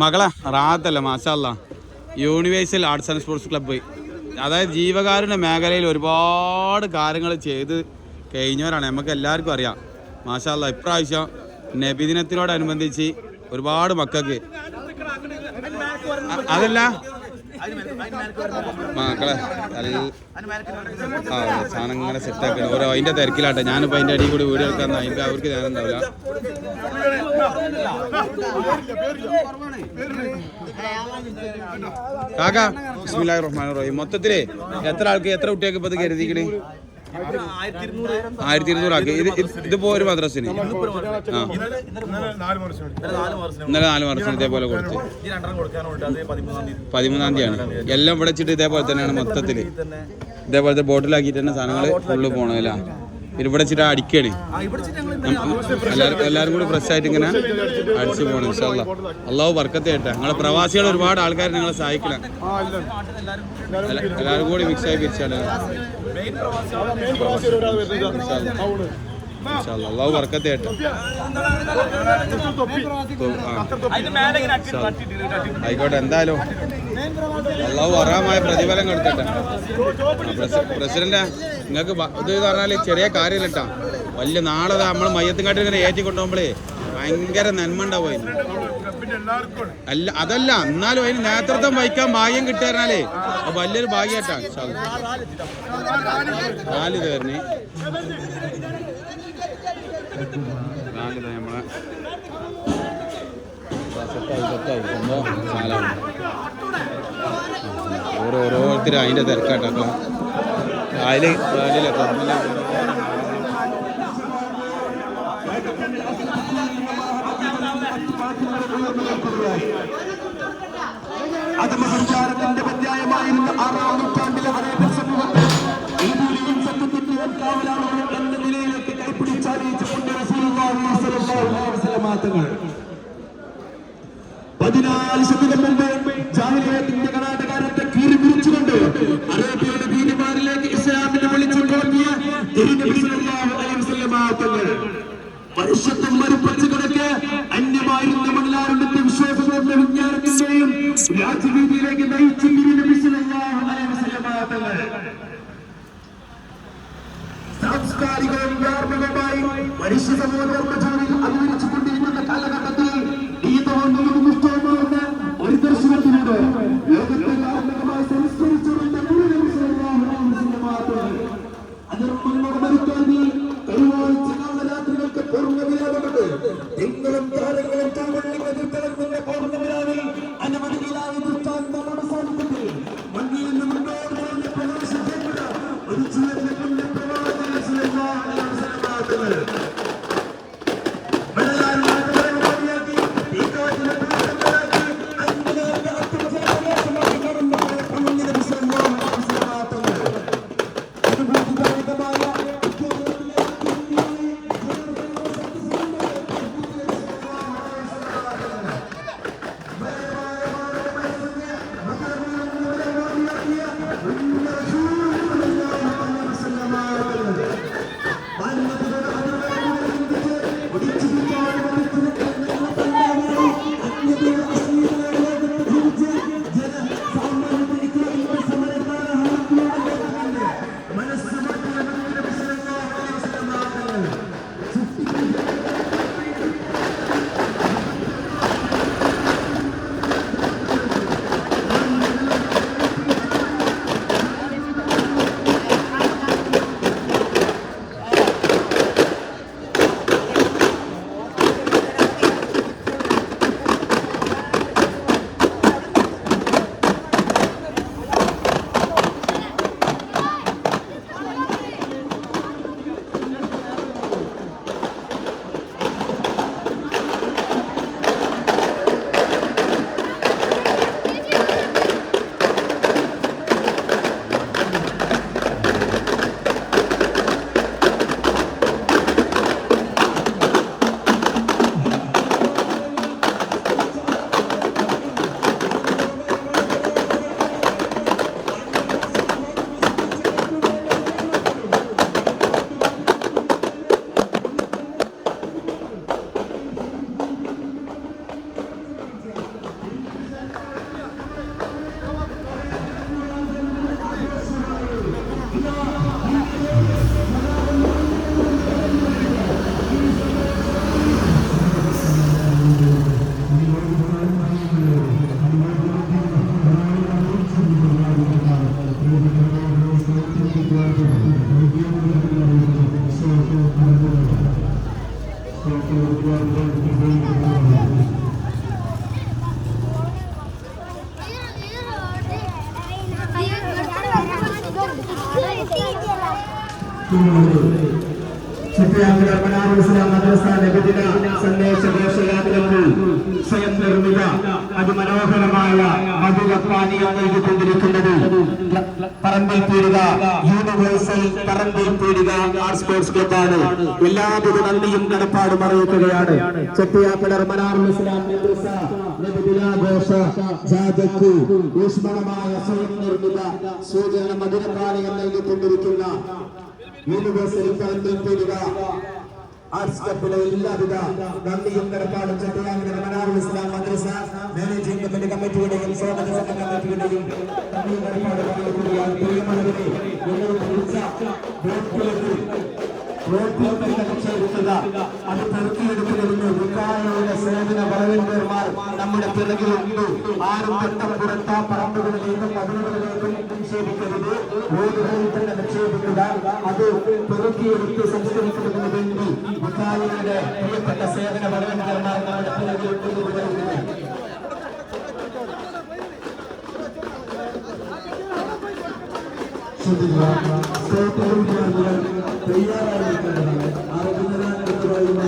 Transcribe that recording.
മകളെ റാത്തല്ല മാഷല്ല universal arts and sports club അതായത് ജീവകാരുണ്യ മേഖലയിൽ ഒരുപാട് കാര്യങ്ങൾ ചെയ്ത് കഴിഞ്ഞവരാണ്. നമുക്ക് എല്ലാവർക്കും അറിയാം. മാഷല്ല ഇപ്രാവശ്യം നബിദിനത്തിനോടനുബന്ധിച്ച് ഒരുപാട് മക്കൾക്ക് അതല്ല മക്കളെ ആ സാധനം ഇങ്ങനെ സെറ്റാക്കണം ഓരോ അതിന്റെ തിരക്കിലാട്ടെ. ഞാനിപ്പോ അതിന്റെ അടിയിൽ കൂടി വീഡിയോ എടുക്കാൻ അതിന്റെ അവർക്ക് ഞാൻ ഉണ്ടാവില്ല കാക്ക ബിസ്മില്ലാഹിർ റഹ്മാനിർ റഹീം. മൊത്തത്തിൽ എത്ര ആൾക്ക് എത്ര കുട്ടികൾക്ക് ഇപ്പൊ കരുതിക്കണ്? ആയിരത്തി ഇരുന്നൂറ് ആക്കി. ഇത് ഇത് ഇതിപ്പോ ഒരു മദ്രസിന്. ഇന്നലെ നാല് മദ്രസിന് ഇതേപോലെ കൊടുത്തു. പതിമൂന്നാം തീയതിയാണ് എല്ലാം ഇവിടെ വെച്ചിട്ട് ഇതേപോലെ തന്നെയാണ് മൊത്തത്തിൽ. ഇതേപോലത്തെ ബോട്ടിലാക്കിയിട്ട് തന്നെ സാധനങ്ങൾ ഫുള്ള് പോണതല്ല ഇവിടെ വെച്ചിട്ട് അടിക്കണേ. എല്ലാവരും എല്ലാവരും കൂടി ഫ്രഷ് ആയിട്ട് ഇങ്ങനെ അടിച്ചു പോകണം ഇൻഷാല്ല അള്ളാഹു വർക്കത്തെ ആയിട്ടെ ഞങ്ങളെ പ്രവാസികൾ ഒരുപാട് ആൾക്കാർ നിങ്ങളെ സഹായിക്കണം. എല്ലാ- എല്ലാവരും കൂടി അള്ളാഹു വർക്കത്തെ ആയിക്കോട്ടെ എന്തായാലും അള്ളാഹു അറാമായ പ്രതിഫലം കൊടുക്കട്ടെ. പ്രസിഡന്റ് നിങ്ങൾക്ക് ഇത് പറഞ്ഞാൽ ചെറിയ കാര്യമില്ല കേട്ടാ. വലിയ നാളെ നമ്മൾ മയ്യത്തുകാട്ടിൽ ഇങ്ങനെ ഏറ്റി കൊണ്ടുപോകുമ്പോഴേ ഭയങ്കര നന്മ ഉണ്ടാവും അതിന് അല്ല അതല്ല എന്നാലും അതിന് നേതൃത്വം വഹിക്കാൻ ഭാഗ്യം കിട്ടിയാലേ വലിയൊരു ഭാഗ്യമായിട്ടാണ് നാല് പേരിന്. നാല് അതിന്റെ തിരക്കാട്ടോ. അതിൽ അതിലെ ആത്മസഞ്ചാരത്തിന്റെ പര്യായമായിരുന്ന ആറാം നൂറ്റാണ്ടിലെ അറേബ്യൻ സമൂഹത്തെ ഭൂമിയും സത്യത്തിന്റെ കാവലാണ് എന്ന നിലയിലേക്ക് കൈപ്പിടിച്ചറിയിച്ചുകൊണ്ട് റസൂലുള്ളാഹി സ്വല്ലല്ലാഹു അലൈഹി തങ്ങൾ പതിനാല് ശതകം മുമ്പ് ജാഹിലിയത്തിന്റെ കർണാടകാരത്തെ കീറി പിരിച്ചുകൊണ്ട് അറേബ്യയുടെ ഭീതിമാരിലേക്ക് ഇസ്ലാമിനെ വിളിച്ചു തുടങ്ങിയ തിരുനബി സല്ലല്ലാഹു അലൈഹി തങ്ങൾ മനുഷ്യത്വം മരുപ്പച്ചു കിടക്ക് അന്യമായിരുന്ന മണലാരുടെ വിശ്വാസങ്ങളുടെ വിജ്ഞാനത്തിന്റെയും രാജ്യരീതിയിലേക്ക് നയിച്ചു തിരുനബി അലൈഹി വസല്ലമ തങ്ങൾ സാംസ്കാരികവും ധാർമ്മികമായി മനുഷ്യ സമൂഹ മദ്രസ അതിമനോഹരമായ മധുര പാനീയം നൽകിക്കൊണ്ടിരിക്കുന്നത് Parambil Peedika universal Parambil Peedika arts sports ക്ലബാണ് എല്ലാവിധ നന്ദിയും കടപ്പാടും അറിയിക്കുകയാണ് ചെട്ടിയാക്കടർ മദ്രസ സ്വയം നിർമ്മിത സൂചന മധുരപാനീയം നൽകിക്കൊണ്ടിരിക്കുന്ന യൂണിവേഴ്സൽ പീടിക ആർട്സ് ക്ലബിലെ എല്ലാവിധ നന്ദിയും കടപ്പാടും ചെട്ടിയാപ്പിളർ മനാറുൽ ഇസ്ലാം മദ്രസ. മാനേജിംഗ് കമ്മിറ്റി കമ്മിറ്റിയുടെയും സ്വാഗത സംഘ കമ്മിറ്റിയുടെയും നന്ദിയും കടപ്പാടും പ്രിയമുള്ളവരെ ഞങ്ങൾ കുറിച്ച പ്രോട്ടീനുകൾ നിക്ഷേപിക്കുക അത് പെറുക്കിയെടുക്കുന്നതിന് വിക്കായുള്ള സേവന വളണ്ടിയർമാർ നമ്മുടെ പിറകിലുണ്ട് ആരും പെട്ടപ്പുറത്ത പറമ്പുകളിലേക്കും പതിവുകളിലേക്കും നിക്ഷേപിക്കരുത് റോഡുകളിൽ തന്നെ നിക്ഷേപിക്കുക അത് പെറുക്കിയെടുത്ത് സംസ്കരിക്കുന്നതിന് വേണ്ടി വിക്കാരിയുടെ പ്രിയപ്പെട്ട സേവന വളണ്ടിയർമാർ നമ്മുടെ പിറകിലുണ്ട് എന്ന് ശ്രദ്ധിക്കുക സ്റ്റേറ്റ് തയ്യാറായിരിക്കേണ്ടതാണ്. ആരോഗ്യ